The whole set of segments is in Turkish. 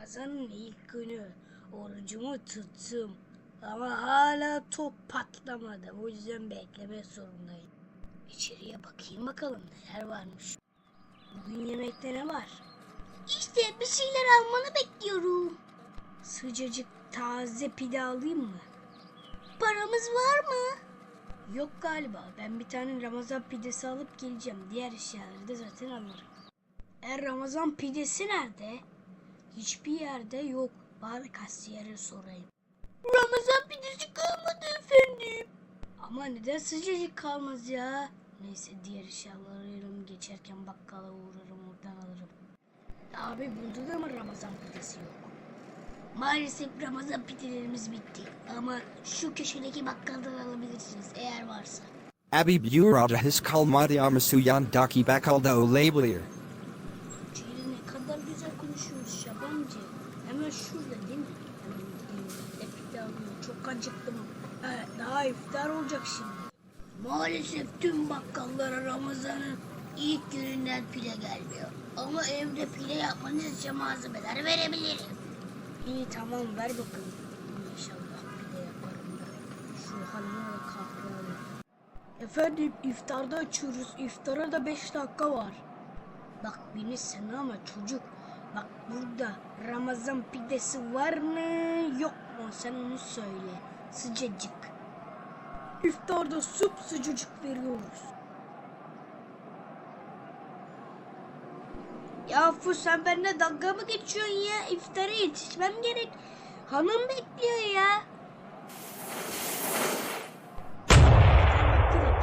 Ramazan'ın ilk günü orucumu tuttum. Ama hala top patlamadı. O yüzden beklemek zorundayım. İçeriye bakayım bakalım neler varmış. Bugün yemekte ne var? İşte bir şeyler almanı bekliyorum. Sıcacık taze pide alayım mı? Paramız var mı? Yok galiba. Ben bir tane Ramazan pidesi alıp geleceğim. Diğer eşyaları da zaten alırım. E Ramazan pidesi nerede? Hiçbir yerde yok. Bari kasiyere sorayım. Ramazan pidesi kalmadı efendim. Ama neden sıcacık kalmaz ya? Neyse diğer eşyalarıyla geçerken bakkala uğrarım oradan alırım. Abi burada da mı Ramazan pidesi yok? Maalesef Ramazan pidelerimiz bitti. Ama şu köşedeki bakkaldan alabilirsiniz eğer varsa. Abi burada his kalmadı ama suyan daki bakalda olabilir. Hemen şurada değil mi? Çok acıktım. Evet, daha iftar olacak şimdi. Maalesef tüm bakkallara Ramazan'ın ilk gününden pide gelmiyor. Ama evde pide yapmanız için malzemeler verebilirim. İyi tamam ver bakalım. İnşallah pide yaparım da. Şu haline kahve. Efendim iftarda açıyoruz. İftara da 5 dakika var. Bak beni sen ama çocuk. Bak burada Ramazan pidesi var mı yok mu sen onu söyle. Sıcacık. İftarda süp sıcacık veriyoruz. Yahu sen benimle dalga mı geçiyorsun ya? İftara yetişmem gerek. Hanım bekliyor ya.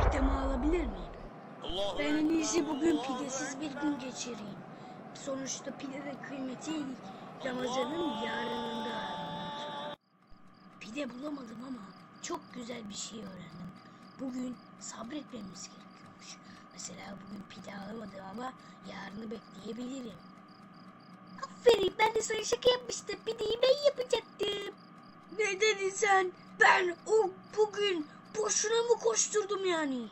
Pidemi alabilir miyim? Ben en iyisi bugün pidesiz bir gün geçireyim. Sonuçta pidenin kıymeti Ramazan'ın yarınında. Pide bulamadım ama çok güzel bir şey öğrendim. Bugün sabretmemiz gerekiyormuş. Mesela bugün pide alamadım ama yarını bekleyebilirim. Aferin ben de sana şaka yapmıştım. Pideyi ben yapacaktım. Ne dedin sen? Ben o bugün boşuna mı koşturdum yani?